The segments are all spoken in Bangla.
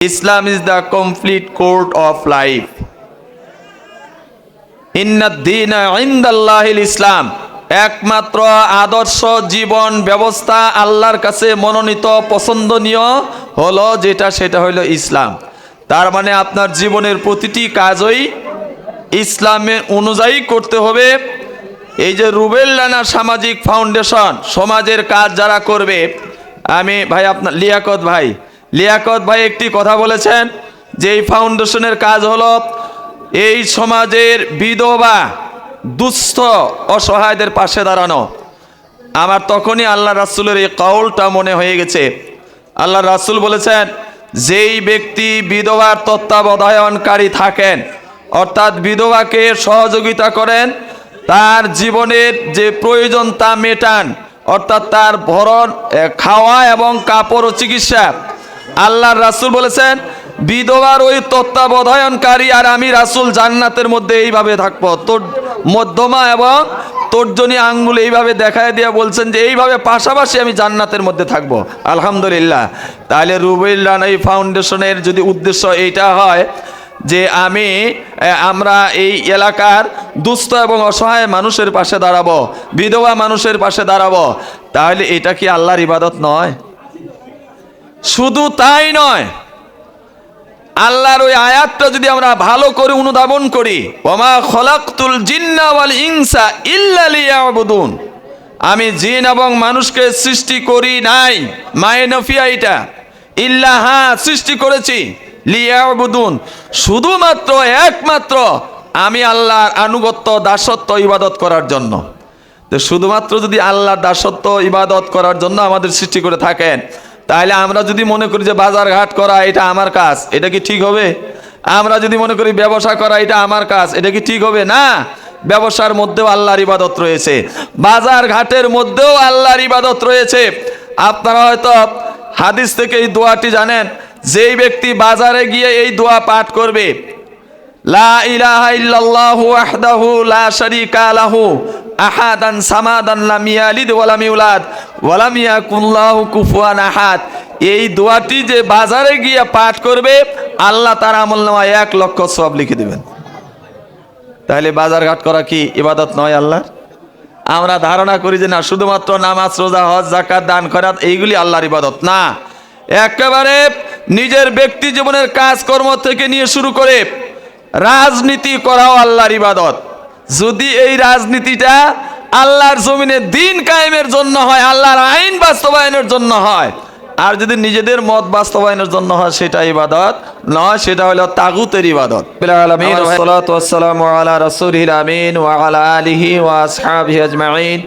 Islam is the complete court of life. ইসলাম। একমাত্র আদর্শ জীবন ব্যবস্থা আল্লাহর কাছে মনোনীত, পছন্দনীয় হলো যেটা, সেটা হলো ইসলাম। তার মানে আপনার জীবনের প্রতিটি কাজই ইসলামের অনুযায়ী করতে হবে। এই যে রুবেল সামাজিক ফাউন্ডেশন, সমাজের কাজ যারা করবে, আমি ভাই আপনার লিয়াকত ভাই লিয়াকত ভাই একটি কথা বলেছেন, যে এই ফাউন্ডেশনের কাজ হলো এই সমাজের বিধবা, দুস্থ, অসহায়দের পাশে দাঁড়ানো। আমার তখনই আল্লাহ রাসুলের এই কৌলটা মনে হয়ে গেছে। আল্লাহ রাসুল বলেছেন, যেই ব্যক্তি বিধবার তত্ত্বাবধায়নকারী থাকেন, অর্থাৎ বিধবাকে সহযোগিতা করেন, তার জীবনের যে প্রয়োজন তা মেটান, অর্থাৎ তার ভরণ খাওয়া এবং কাপড় ও চিকিৎসা আল্লাহর রাসুল বলেছেন, বিধবার ওই তত্ত্বাবধায়নকারী আর আমি রাসুল জান্নাতের মধ্যে এইভাবে থাকব। তোর মধ্যমা এবং তর্জনী আঙ্গুল এইভাবে দেখায় দিয়ে বলছেন যে এইভাবে পাশাপাশি আমি জান্নাতের মধ্যে থাকব। আলহামদুলিল্লাহ। তাহলে রুবেল রানাই ফাউন্ডেশনের যদি উদ্দেশ্য এইটা হয় যে আমি আমরা এই এলাকার দুস্থ এবং অসহায় মানুষের পাশে দাঁড়াবো, বিধবা মানুষের পাশে দাঁড়াবো। তাহলে এটা কি আল্লাহর ইবাদত নয়? শুধু তাই নয়, আল্লাহর ওই আয়াতটা যদি আমরা ভালো করে অনুধাবন করি, ওমা খলাকতুল জিন্না ওয়াল ইনসা ইল্লা লিয়াবুদুন আমি জিন এবং মানুষকে সৃষ্টি করি নাই মাইনফিয়া এটা, ইল্লা হ্যাঁ সৃষ্টি করেছি, লিয়াবুদুন। শুধুমাত্র, একমাত্র আমি আল্লাহর আনুগত্য, দাসত্ব, ইবাদত করার জন্য। তো শুধুমাত্র যদি আল্লাহর দাসত্ব, ইবাদত করার জন্য আমাদের সৃষ্টি করে থাকেন তাহলে আমরা যদি মনে করি যে বাজার ঘাট করা, এটা আমার কাজ, এটা কি ঠিক হবে? আমরা যদি মনে করি ব্যবসা করা, এটা আমার কাজ, এটা কি ঠিক হবে? না, ব্যবসার মধ্যেও আল্লাহর ইবাদত রয়েছে। বাজার ঘাটের মধ্যেও আল্লাহর ইবাদত রয়েছে। আপনারা হয়তো হাদিস থেকে এই দোয়াটি জানেন, যেই ব্যক্তি বাজারে গিয়ে এই দোয়া পাঠ করবে লা ইলাহা ইল্লাল্লাহু ওয়াহদাহু লা শারীকা লাহু আহাদান সামাদান লাম ইয়ালিদ ওয়া লাম ইউলাদ ওয়া লাম ইয়াকুল লাহু কুফুয়ান আহাদ। এই দোয়াটি যে বাজারে গিয়ে পাঠ করবে, আল্লাহ তার আমলনামায় এক লক্ষ সব লিখে দিবেন। তাহলে বাজার ঘাট করা কি ইবাদত নয় আল্লাহর? আমরা ধারণা করি যে না, শুধুমাত্র নামাজ, রোজা, হজ জাকাত দান খরাত এইগুলি আল্লাহর ইবাদত না। একেবারে নিজের ব্যক্তি জীবনের কাজকর্ম থেকে নিয়ে শুরু করে রাজনীতি করাও আল্লাহর ইবাদত যদি এই রাজনীতিটা আল্লাহর জমিনে দিন কায়েমের জন্য হয় আল্লাহর আইন বাস্তবায়নের জন্য হয় আর যদি নিজেদের মত বাস্তবায়নের জন্য হয় সেটা ইবাদত নয় সেটা হলো তাগুতের ইবাদত আলামিন ওয়াসসালাতু ওয়াসসালামু আলা রাসূলিল আমিন ওয়া আলা আলিহি ওয়া আসহাবিহি আজমাইন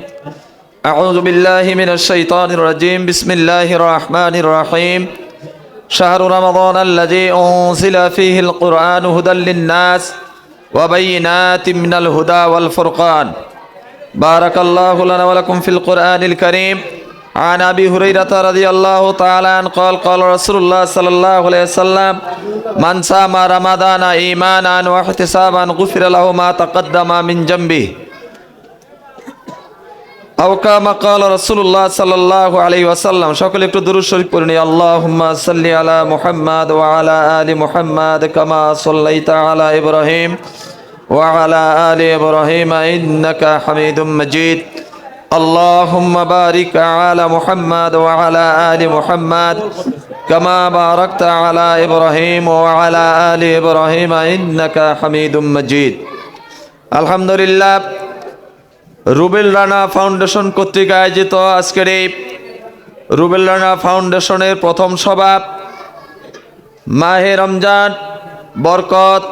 أعوذ بالله من الشيطان الرجيم بسم الله الرحمن الرحيم شهر رمضان الذي أنزل فيه القرآن هدى للناس وبينات من الهدى والفرقان بارك الله لنا ولكم في القرآن الكريم عن أبي هريرة رضي الله تعالى عنه قال قال رسول الله صلى الله عليه وسلم من صام رمضان إيمانا واحتسابا غفر له ما تقدم من جنبه أو كما قال رسول الله صلى الله عليه وسلم সকলে একটু দুরূদ শরীফ পড়ে নি আল্লাহুম্মা সাল্লি আলা মুহাম্মাদ ওয়া আলা আলি মুহাম্মাদ কামা সাল্লাইতা আলা ইব্রাহিম ওয়া আলা আলি ইব্রাহিম ইন্নাকা হামিদুম মাজিদ اللهم بارك على محمد وعلى آل محمد كما باركت على إبراهيم وعلى آل إبراهيم إنك حميد مجيد الحمد لله রুবেল রানা ফাউন্ডেশন কর্তৃক আয়োজিত আজকের এই রুবেল রানা ফাউন্ডেশনের প্রথম সভা। মাহে রমজান, বরকত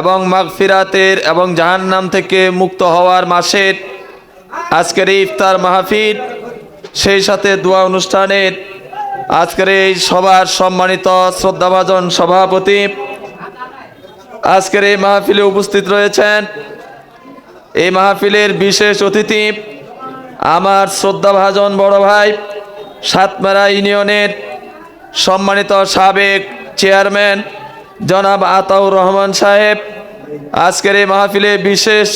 এবং মাগফিরাতের এবং জাহান্নাম থেকে মুক্ত হওয়ার মাসের আজকের এই ইফতার মাহফিল, সেই সাথে দোয়া অনুষ্ঠানের আজকের এই সভার সম্মানিত শ্রদ্ধাভাজন সভাপতি। আজকের এই মাহফিলে উপস্থিত রয়েছেন এই মাহফিলের বিশেষ অতিথি আমার শ্রদ্ধাভাজন বড় ভাই সাতমারা ইউনিয়নের সম্মানিত সাবেক চেয়ারম্যান জনাব আতাউর রহমান সাহেব আজকের এই মাহফিলে বিশেষ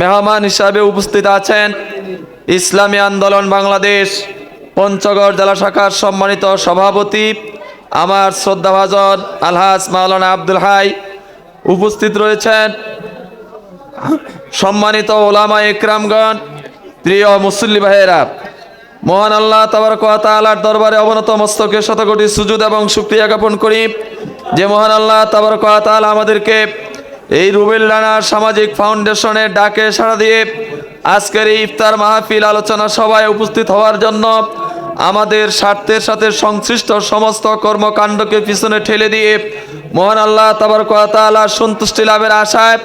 মেহমান হিসাবে উপস্থিত আছেন ইসলামী আন্দোলন বাংলাদেশ পঞ্চগড় জেলা শাখার সম্মানিত সভাপতি আমার শ্রদ্ধাভাজন আলহাজ মাওলানা আব্দুল হাই উপস্থিত রয়েছেন। সম্মানিত ওলামা একরামগণ, প্রিয় মুসল্লি ভাইয়েরা, মহান আল্লাহ তাবার দরবারে অবনত মস্তকে শতকোটি সুজুদ এবং সুক্রিয়া জ্ঞাপন করি। যে মহান আল্লাহ তাবার তাআলা আমাদেরকে এই রুবেল রানা সামাজিক ফাউন্ডেশনের ডাকে সাড়া দিয়ে আজকের এই ইফতার মাহফিল আলোচনা সভায় উপস্থিত হওয়ার জন্য আমাদের স্বার্থের সাথে সংশ্লিষ্ট সমস্ত কর্মকাণ্ডকে পিছনে ঠেলে দিয়ে মহান আল্লাহ তাবার তাআলা সন্তুষ্টি লাভের আশায়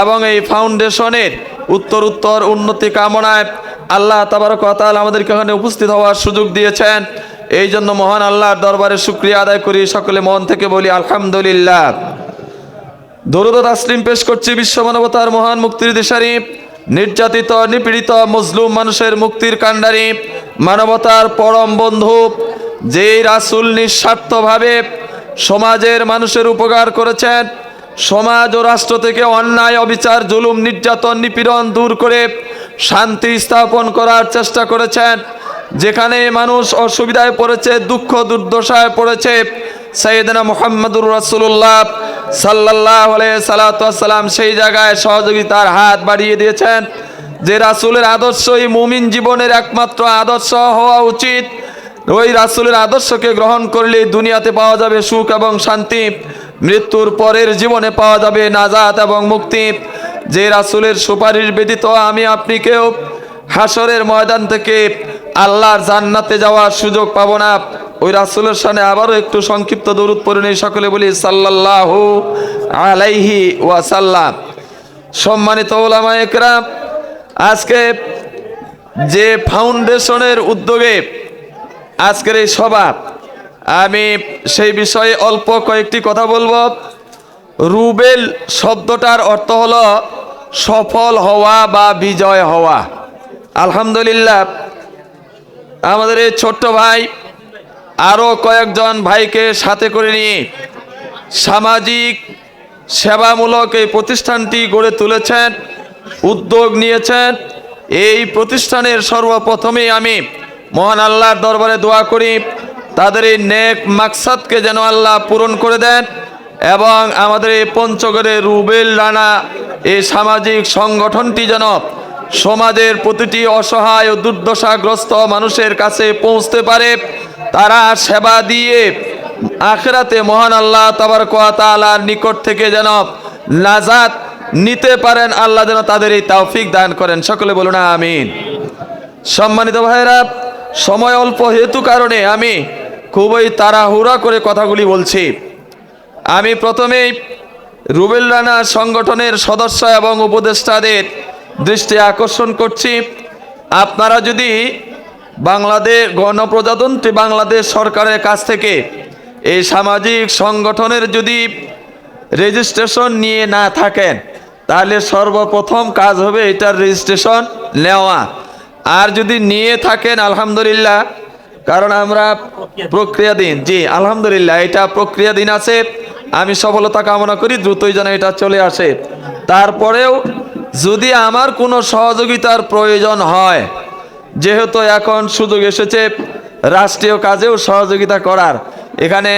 এবং এই ফাউন্ডেশনের উত্তর উত্তর উন্নতি কামনায় আল্লাহ তাবার কথাল আমাদেরকে এখানে উপস্থিত হওয়ার সুযোগ দিয়েছেন। এই জন্য মহান আল্লাহর দরবারে শুক্রিয়া আদায় করি, সকলে মন থেকে বলি আলহামদুলিল্লাহ। দরুদ তাসলিম পেশ করছি বিশ্ব মানবতার মহান মুক্তির দিশারি। নির্যাতিত, নিপীড়িত মজলুম মানুষের মুক্তির কাণ্ডারি। মানবতার পরম বন্ধু, যেই রাসুল নিঃস্বার্থভাবে সমাজের মানুষের উপকার করেছেন সমাজ ও রাষ্ট্র থেকে অন্যায়, অবিচার, জুলুম, নির্যাতন, নিপীড়ন দূর করে শান্তি স্থাপন করার চেষ্টা করেছেন। যেখানে মানুষ অসুবিধায় পড়েছে, দুঃখ, দুর্দশায় পড়েছে সৈয়দনা মোহাম্মদুর রাসুল্লাহ সাল্লাহ সালাতাম সেই জায়গায় সহযোগিতার হাত বাড়িয়ে দিয়েছেন। যে রাসুলের আদর্শই মুমিন জীবনের একমাত্র আদর্শ হওয়া উচিত। ওই রাসুলের আদর্শকে গ্রহণ করলে দুনিয়াতে পাওয়া যাবে সুখ এবং শান্তি। মৃত্যুর পরের জীবনে পাওয়া যাবে নাজাত এবং মুক্তি। যে রাসুলের সুপারিশ ব্যতীত আমি আপনি কেউ হাসরের ময়দান থেকে আল্লাহর জান্নাতে যাওয়ার সুযোগ পাবো না। ওই রাসুলের সামনে আবারও একটু সংক্ষিপ্ত দরুদ পড়ে নেই, সকলে বলি সাল্লাহ আলাইহি ওয়াসাল্লাম। সম্মানিত ওলামা একরাম, আজকে যে ফাউন্ডেশনের উদ্যোগে আজকের এই সভা আমি সেই বিষয়ে অল্প কয়েকটি কথা বলব। রুবেল শব্দটার অর্থ হলো সফল হওয়া বা বিজয় হওয়া। আলহামদুলিল্লাহ, আমাদের এই ছোট্ট ভাই আরও কয়েকজন ভাইকে সাথে করে নিয়ে সামাজিক সেবামূলক এই প্রতিষ্ঠানটি গড়ে তুলেছেন, উদ্যোগ নিয়েছেন। এই প্রতিষ্ঠানের সর্বপ্রথমেই আমি মহান আল্লাহর দরবারে দোয়া করি। তাদের এই নেক মাকসাদকে যেন আল্লাহ পূরণ করে দেন এবং আমাদের এই পঞ্চগড়ে রুবেল রানা এই সামাজিক সংগঠনটি যেন সমাজের প্রতিটি অসহায় ও দুর্দশাগ্রস্ত মানুষের কাছে পৌঁছতে পারে, তারা সেবা দিয়ে আখেরাতে মহান আল্লাহ তাবার তালার নিকট থেকে যেন নাজাত নিতে পারেন। আল্লাহ যেন তাদের এই তাওফিক দান করেন। সকলে বলুন আমিন। সম্মানিত ভাইরা সময় অল্প, হেতু কারণে আমি খুবই তাড়াহুড়া করে কথাগুলি বলছি। আমি প্রথমেই রুবেল রানা সংগঠনের সদস্য এবং উপদেষ্টাদের দৃষ্টি আকর্ষণ করছি। আপনারা যদি বাংলাদেশ গণপ্রজাতন্ত্রী বাংলাদেশ সরকারের কাছ থেকে এই সামাজিক সংগঠনের যদি রেজিস্ট্রেশন নিয়ে না থাকেন, তাহলে সর্বপ্রথম কাজ হবে এটার রেজিস্ট্রেশন নেওয়া। আর যদি নিয়ে থাকেন, আলহামদুলিল্লাহ কারণ আমরা প্রক্রিয়াধীন জি, আলহামদুলিল্লাহ, এটা প্রক্রিয়াধীন আছে। আমি সফলতা কামনা করি, দ্রুতই যেন এটা চলে আসে। তারপরেও যদি আমার কোনো সহযোগিতার প্রয়োজন হয়, যেহেতু এখন সুযোগ এসেছে, রাষ্ট্রীয় কাজেও সহযোগিতা করার। এখানে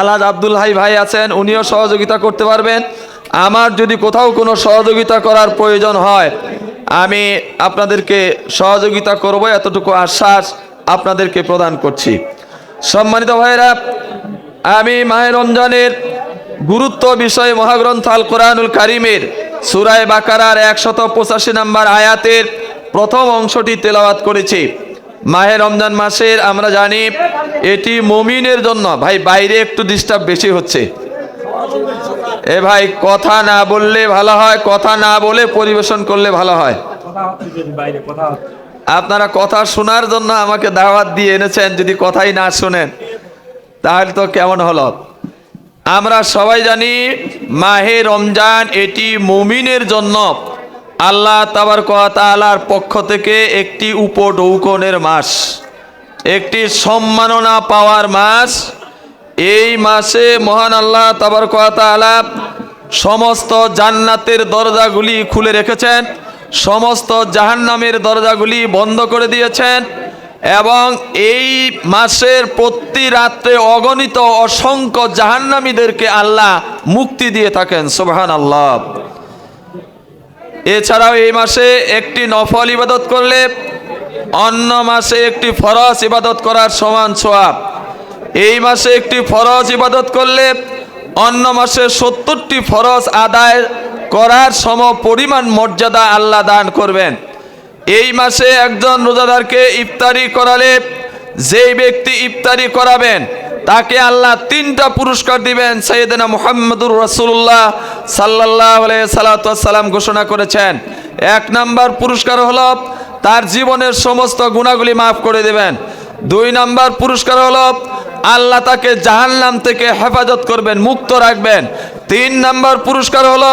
আলহাজ আব্দুল হাই ভাই আছেন, উনিও সহযোগিতা করতে পারবেন। আমার যদি কোথাও কোনো সহযোগিতা করার প্রয়োজন হয়, আমি আপনাদেরকে সহযোগিতা করব, এতটুকু আশ্বাস। আপনাদেরকে প্রদান করছি। সম্মানিত ভাইরা আমি মাহের রমজানের গুরুত্ব বিষয়ে মহাগ্রন্থ আল কোরআনুল কারিমের সুরায় বাকারার একশত পঁচাশি নম্বর আয়াতের প্রথম অংশটি তেলাওয়াত করেছি। মাহে রমজান মাসের আমরা জানি এটি মমিনের জন্য। ভাই, বাইরে একটু ডিস্টার্ব বেশি হচ্ছে। এ ভাই, কথা না বললে ভালো হয়, কথা না বলে পরিবেশন করলে ভালো হয়। আপনারা কথা শোনার জন্য আমাকে দাওয়াত দিয়ে এনেছেন, যদি কথাই না শোনেন, তাহলে তো কেমন হলো আমরা সবাই জানি, মাহে রমজান এটি মুমিনের জন্য আল্লাহ তাবার তালার পক্ষ থেকে একটি উপডৌকনের মাস। একটি সম্মাননা পাওয়ার মাস। এই মাসে মহান আল্লাহ তাবার তালা সমস্ত জান্নাতের দরজাগুলি খুলে রেখেছেন। সমস্ত জাহান্নামের দরজাগুলি বন্ধ করে দিয়েছেন এবং এই মাসের প্রতি রাত্রে অগণিত অসংখ্য জাহান্নামীদেরকে আল্লাহ মুক্তি দিয়ে থাকেন সুবহান আল্লাহ এছাড়াও এই মাসে একটি নফল ইবাদত করলে অন্য মাসে একটি ফরজ ইবাদত করার সমান সোয়াব। এই মাসে একটি ফরজ ইবাদত করলে অন্য মাসে সত্তরটি ফরজ আদায় করার সম পরিমাণ মর্যাদা আল্লাহ দান করবেন। এই মাসে একজন রোজাদারকে ইফতারি করালে যেই ব্যক্তি ইফতারি করাবেন, তাকে আল্লাহ তিনটা পুরস্কার দিবেন সৈয়দনা মুহাম্মদুর রাসূলুল্লাহ সাল্লাল্লাহু আলাইহি সাল্লাম ঘোষণা করেছেন। এক নাম্বার পুরস্কার হলো তার জীবনের সমস্ত গুণাগুলি মাফ করে দেবেন। দুই নাম্বার পুরস্কার হলো আল্লাহ তাকে জাহান্নাম থেকে হেফাজত করবেন, মুক্ত রাখবেন। তিন নাম্বার পুরস্কার হলো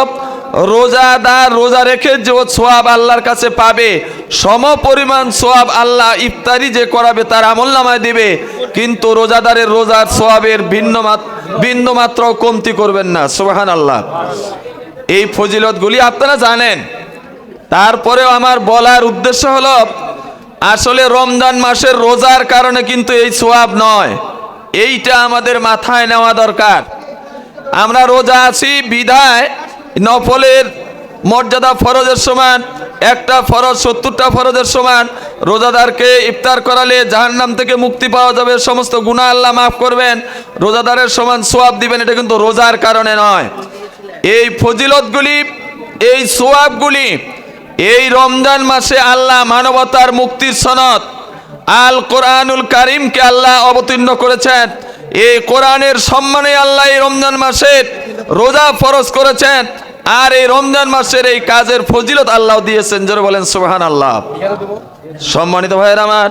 রোজাদার রোজা রেখে যে ও সোয়াব আল্লাহর কাছে পাবে, সম পরিমাণ সোয়াব আল্লাহ ইফতারি যে করাবে তার আমল নামায় দিবে, কিন্তু রোজাদারের রোজার সোয়াবের ভিন্ন বিন্দু মাত্র কমতি করবেন না সোহান আল্লাহ এই ফজিলতগুলি আপনারা জানেন। তারপরেও আমার বলার উদ্দেশ্য হলো, আসলে রমজান মাসের রোজার কারণে কিন্তু এই সোয়াব নয়। এইটা আমাদের মাথায় নেওয়া দরকার। আমরা রোজা আছি, বিদায় নফলের মর্যাদা ফরজের সমান, একটা ফরজ সত্তরটা ফরজের সমান। রোজাদারকে ইফতার করালে জাহান্নাম থেকে মুক্তি পাওয়া যাবে, সমস্ত গুণা আল্লাহ মাফ করবেন। রোজাদারের সমান সোয়াব দিবেন, এটা কিন্তু রোজার কারণে নয়। এই ফজিলতগুলি, এই সোয়াবগুলি, এই রমজান মাসে আল্লাহ মানবতার মুক্তির সনদ আল কোরআনুল কারিমকে আল্লাহ অবতীর্ণ করেছেন। এই কোরআনের সম্মানে আল্লাহ এই রমজান মাসের রোজা ফরজ করেছেন আর এই রমজান মাসের এই কাজের ফজিলত আল্লাহ দিয়েছেন। যারা বলেন সুবহান আল্লাহ সম্মানিত ভাইয়ের আমার,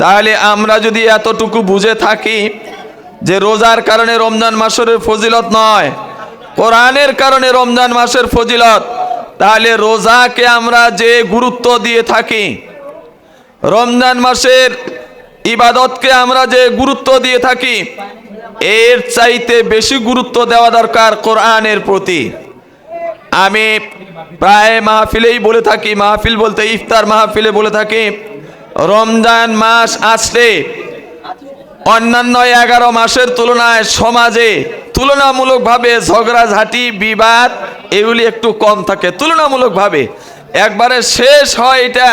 তাহলে আমরা যদি এতটুকু বুঝে থাকি যে রোজার কারণে রমজান মাসের ফজিলত নয়, কোরআনের কারণে রমজান মাসের ফজিলত, তাহলে রোজাকে আমরা যে গুরুত্ব দিয়ে থাকি, রমজান মাসের ইবাদতকে আমরা যে গুরুত্ব দিয়ে থাকি, এর চাইতে বেশি গুরুত্ব দেওয়া দরকার কোরআনের প্রতি। আমি প্রায় মাহফিলেই বলে থাকি, মাহফিল বলতে ইফতার মাহফিলে বলে থাকি, রমজান মাস আসলে অন্যান্য এগারো মাসের তুলনায় সমাজে তুলনামূলকভাবে ঝগড়াঝাটি, বিবাদ, এগুলি একটু কম থাকে। তুলনামূলকভাবে। একবারে শেষ হয় এটা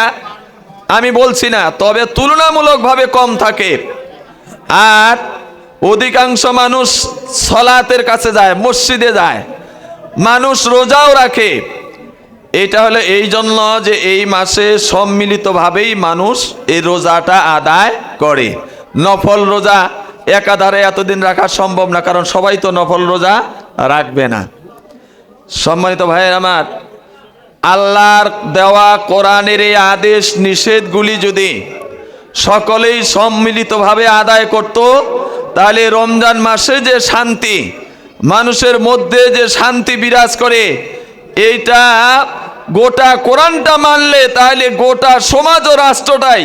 আমি বলছি না, তবে তুলনামূলকভাবে কম থাকে। আর অধিকাংশ মানুষ সলাতের কাছে যায়, মসজিদে যায়। মানুষ রোজাও রাখে। এটা হলো এই জন্য যে এই মাসে সম্মিলিতভাবেই মানুষ এই রোজাটা আদায় করে। নফল রোজা একাধারে এতদিন রাখা সম্ভব না, কারণ সবাই তো নফল রোজা রাখবে না। সম্মানিত ভাইয়ের আমার আল্লাহর দেওয়া কোরআনের এই আদেশ নিষেধগুলি যদি সকলেই সম্মিলিতভাবে আদায় করত, তাহলে রমজান মাসে যে শান্তি, মানুষের মধ্যে যে শান্তি বিরাজ করে, এইটা গোটা কোরআনটা মানলে তাহলে গোটা সমাজ ও রাষ্ট্রটাই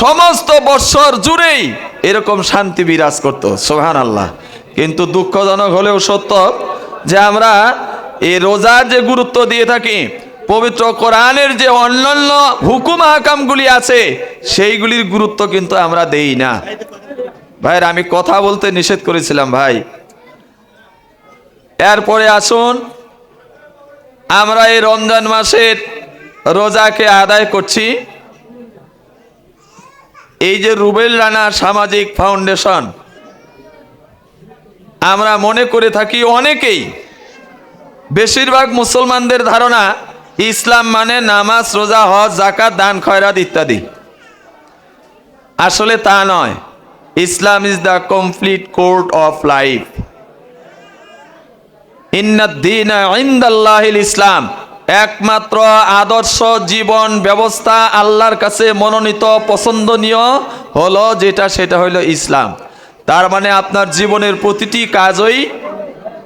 সমস্ত বৎসর জুড়েই এরকম শান্তি বিরাজ করত সোহান আল্লাহ কিন্তু দুঃখজনক হলেও সত্য যে আমরা এই রোজার যে গুরুত্ব দিয়ে থাকি পবিত্র কোরআনের যে অন্যান্য হুকুম হাকামগুলি আছে, সেইগুলির গুরুত্ব কিন্তু আমরা দেই না। ভাইয়ের, আমি কথা বলতে নিষেধ করেছিলাম, ভাই। এরপরে আসুন, আমরা এই রমজান মাসের রোজাকে আদায় করছি। এই যে রুবেল রানা সামাজিক ফাউন্ডেশন, আমরা মনে করে থাকি অনেকেই, বেশিরভাগ মুসলমানদের ধারণা ইসলাম মানে নামাজ, রোজা, হজ জাকাত দান, খয়রাত ইত্যাদি। আসলে তা নয়। Islam is the complete code of life. ইসলাম। একমাত্র আদর্শ জীবন ব্যবস্থা আল্লাহর কাছে মনোনীত, পছন্দনীয় হলো যেটা, সেটা হলো ইসলাম। তার মানে আপনার জীবনের প্রতিটি কাজই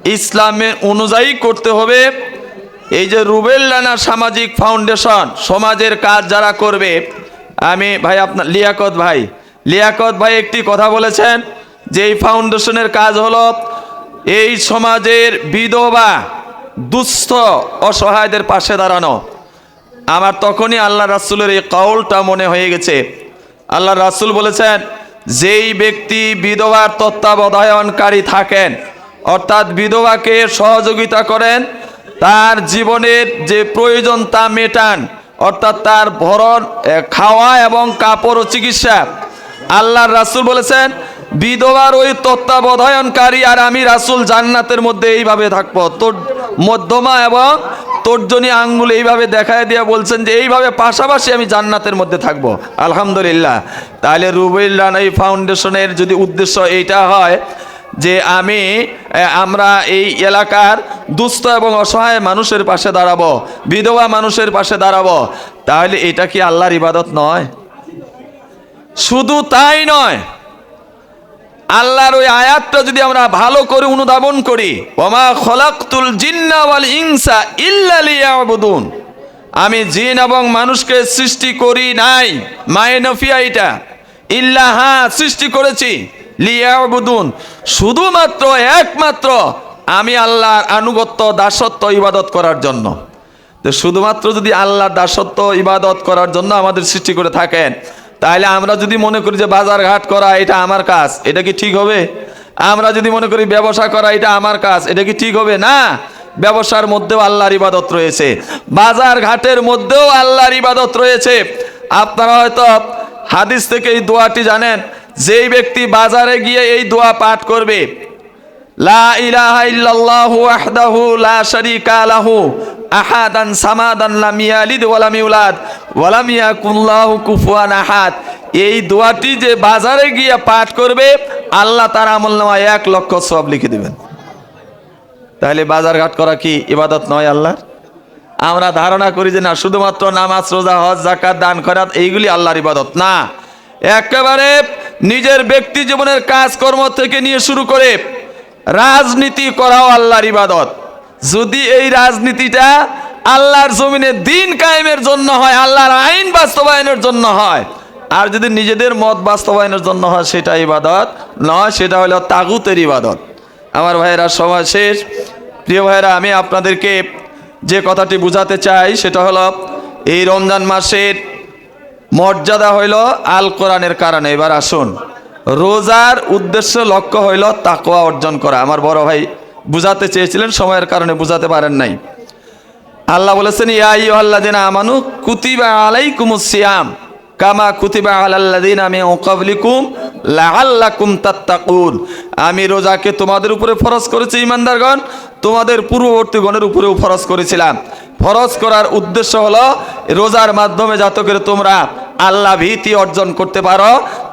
ইসলামের অনুযায়ী করতে হবে। এই যে রুবেল রানা সামাজিক ফাউন্ডেশন, সমাজের কাজ যারা করবে, আমি ভাই আপনার, লিয়াকত ভাই লিয়াকত ভাই একটি কথা বলেছেন, যে এই ফাউন্ডেশনের কাজ হলো এই সমাজের বিধবা, দুস্থ, অসহায়দের পাশে দাঁড়ানো। আমার তখনই আল্লাহ রাসুলের এই কৌলটা মনে হয়ে গেছে। আল্লাহ রাসূল বলেছেন, যেই ব্যক্তি বিধবার তত্ত্বাবধায়নকারী থাকেন, অর্থাৎ বিধবাকে সহযোগিতা করেন তার জীবনের যে প্রয়োজন তা মেটান, অর্থাৎ তার ভরণ খাওয়া এবং কাপড় ও চিকিৎসা। আল্লাহর রাসুল বলেছেন, বিধবার ওই তত্ত্বাবধায়নকারী আর আমি রাসুল জান্নাতের মধ্যে এইভাবে থাকব। তোর মধ্যমা এবং তর্জনী আঙ্গুল এইভাবে দেখায় দিয়ে বলছেন যে এইভাবে পাশাপাশি আমি জান্নাতের মধ্যে থাকব। আলহামদুলিল্লাহ। তাহলে রুবেল রানাই ফাউন্ডেশনের যদি উদ্দেশ্য এইটা হয় যে আমি আমরা এই এলাকার দুস্থ এবং অসহায় মানুষের পাশে দাঁড়াবো, বিধবা মানুষের পাশে দাঁড়াবো, তাহলে এটা কি আল্লাহর ইবাদত নয়? শুধু তাই নয়, আল্লাহর ওই আয়াতটা যদি আমরা ভালো করে অনুধাবন করি, ওমা খলাকতুল জিন্না ওয়াল ইনসা ইল্লা লিয়াবুদুন আমি জিন এবং মানুষকে সৃষ্টি করি নাই, মায়ে নফিয়া এটা, ইল্লা হ্যাঁ সৃষ্টি করেছি লিয়াবুদুন, শুধুমাত্র একমাত্র আমি আল্লাহর আনুগত্য, দাসত্ব, ইবাদত করার জন্য। তো শুধুমাত্র যদি আল্লাহর দাসত্ব, ইবাদত করার জন্য আমাদের সৃষ্টি করে থাকেন, তাহলে আমরা যদি মনে করি যে বাজার ঘাট করা, এটা আমার কাজ, এটা কি ঠিক হবে? আমরা যদি মনে করি ব্যবসা করা, এটা আমার কাজ, এটা কি ঠিক হবে? না, ব্যবসার মধ্যেও আল্লাহর ইবাদত রয়েছে। বাজার ঘাটের মধ্যেও আল্লাহর ইবাদত রয়েছে। আপনারা হয়তো হাদিস থেকে এই দোয়াটি জানেন যেই ব্যক্তি বাজারে গিয়ে এই দোয়া পাঠ করবে, লা ইলাহা ইল্লাল্লাহু লা লাহু এই দোয়াটি যে বাজারে গিয়ে পাঠ করবে, আল্লাহ তার আমলনামায় এক লক্ষ সব লিখে দিবেন। তাহলে বাজারঘাট করা কি ইবাদত নয় আল্লাহর? আমরা ধারণা করি যে না, শুধুমাত্র নামাজ, রোজা, হজ জাকাত দান করাত এইগুলি আল্লাহর ইবাদত না। একেবারে নিজের ব্যক্তি জীবনের কাজকর্ম থেকে নিয়ে শুরু করে রাজনীতি করাও আল্লাহর ইবাদত। যদি এই রাজনীতিটা আল্লাহর জমিনে দিন কায়েমের জন্য হয়, আল্লাহর আইন বাস্তবায়নের জন্য হয়, আর যদি নিজেদের মত বাস্তবায়নের জন্য হয়, সেটা ইবাদত নয়, সেটা হলো তাগুতের ইবাদত। আমার ভাইয়েরা, সময় শেষ। প্রিয় ভাইয়েরা, আমি আপনাদেরকে যে কথাটি বুঝাতে চাই, সেটা হলো এই রমজান মাসের মর্যাদা হইল আল কোরআনের কারণে। এবার আসুন। রোজার উদ্দেশ্য, লক্ষ্য হইল তাকোয়া অর্জন করা। আমার বড় ভাই বুঝাতে চেয়েছিলেন, সময়ের কারণে বুঝাতে পারেন নাই। আল্লাহ বলেছেন ইয়াই আল্লাহ দিন আমানু কুতিবা আলাইকুমুস সিয়াম কামা কুতিবা আলাল্লাদিন আমি ওকাবলিকুম লাআল্লাকুম তাত্তাকুন। আমি রোজাকে তোমাদের উপরে ফরজ করেছি, ইমানদারগণ। তোমাদের পূর্ববর্তী গণের উপরেও ফরজ করেছিলাম। ফরজ করার উদ্দেশ্য হলো রোজার মাধ্যমে যাতে করে তোমরা আল্লাহ ভীতি অর্জন করতে পারো,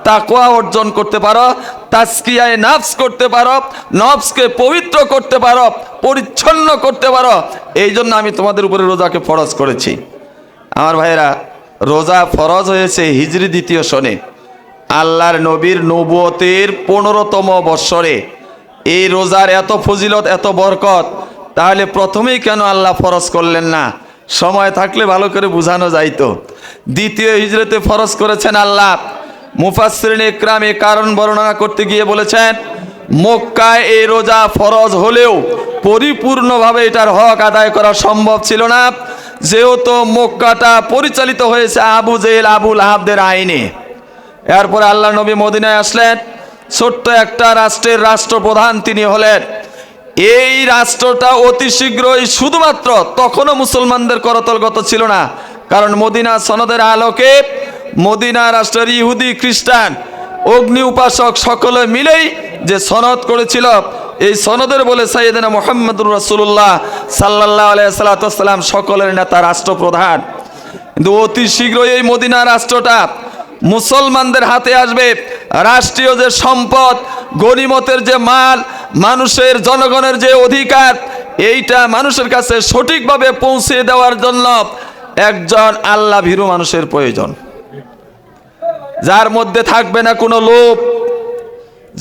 তাকওয়া অর্জন করতে পারো তাস্কিয়ায় নাফস করতে পারো, নফসকে পবিত্র করতে পারো, পরিচ্ছন্ন করতে পারো। এই জন্য আমি তোমাদের উপরে রোজাকে ফরজ করেছি। আমার ভাইয়েরা, রোজা ফরজ হয়েছে হিজরি দ্বিতীয় সনে আল্লাহর নবীর নবতের পনেরোতম বৎসরে। এই রোজার এত ফজিলত, এত বরকত, তাহলে প্রথমেই কেন আল্লাহ ফরজ করলেন না? সময় থাকলে ভালো করে বোঝানো যাইতো। দ্বিতীয় হিজরতে ফরজ করেছেন আল্লাহ। মুফাসরিন একরাম এ কারণ বর্ণনা করতে গিয়ে বলেছেন, মক্কায় এই রোজা ফরজ হলেও পরিপূর্ণভাবে এটার হক আদায় করা সম্ভব ছিল না, যেহেতু মক্কাটা পরিচালিত হয়েছে আবু জেল আবুল আহাবদের আইনে। এরপরে আল্লাহ নবী মদিনায় আসলেন। ছোট্ট একটা রাষ্ট্রের রাষ্ট্রপ্রধান তিনি হলেন। এই রাষ্ট্রটা অতি শীঘ্রই শুধুমাত্র তখনও মুসলমানদের করতলগত ছিল না। কারণ মদিনা সনদের আলোকে মদিনা রাষ্ট্রের ইহুদি, খ্রিস্টান, অগ্নি উপাসক সকলে মিলেই যে সনদ করেছিল, এই সনদের বলে সাইয়েদিনা মোহাম্মদুর রাসূলুল্লাহ সাল্লাহ আলাইসাল্লাম সকলের নেতা রাষ্ট্রপ্রধান। কিন্তু অতি শীঘ্রই এই মদিনা রাষ্ট্রটা মুসলমানদের হাতে আসবে রাষ্ট্রীয় যে সম্পদ, গণিমতের যে মাল, মানুষের, জনগণের যে অধিকার, এইটা মানুষের কাছে সঠিকভাবে পৌঁছে দেওয়ার জন্য একজন আল্লাহ ভীরু মানুষের প্রয়োজন। যার মধ্যে থাকবে না কোনো লোভ,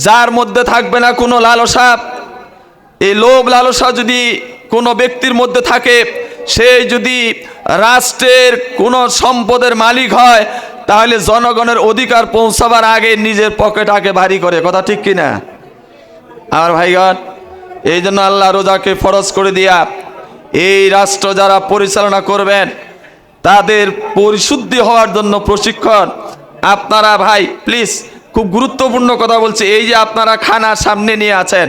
যার মধ্যে থাকবে না কোনো লালসা, এই লোভ লালসা যদি কোনো ব্যক্তির মধ্যে থাকে, সে যদি রাষ্ট্রের কোনো সম্পদের মালিক হয় তাহলে জনগণের অধিকার পৌঁছাবার আগে নিজের পকেট আগে ভারী করে, কথা ঠিক কিনা? আমার ভাইগণ, এই জন্য আল্লাহ রোজাকে ফরজ করে দিয়া এই রাষ্ট্র যারা পরিচালনা করবেন, তাদের পরিশুদ্ধি হওয়ার জন্য প্রশিক্ষণ। আপনারা ভাই প্লিজ খুব গুরুত্বপূর্ণ কথা বলছি, এই যে আপনারা খানা সামনে নিয়ে আছেন,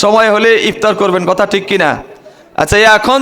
সময় হলে ইফতার করবেন, কথা ঠিক কিনা? আচ্ছা এখন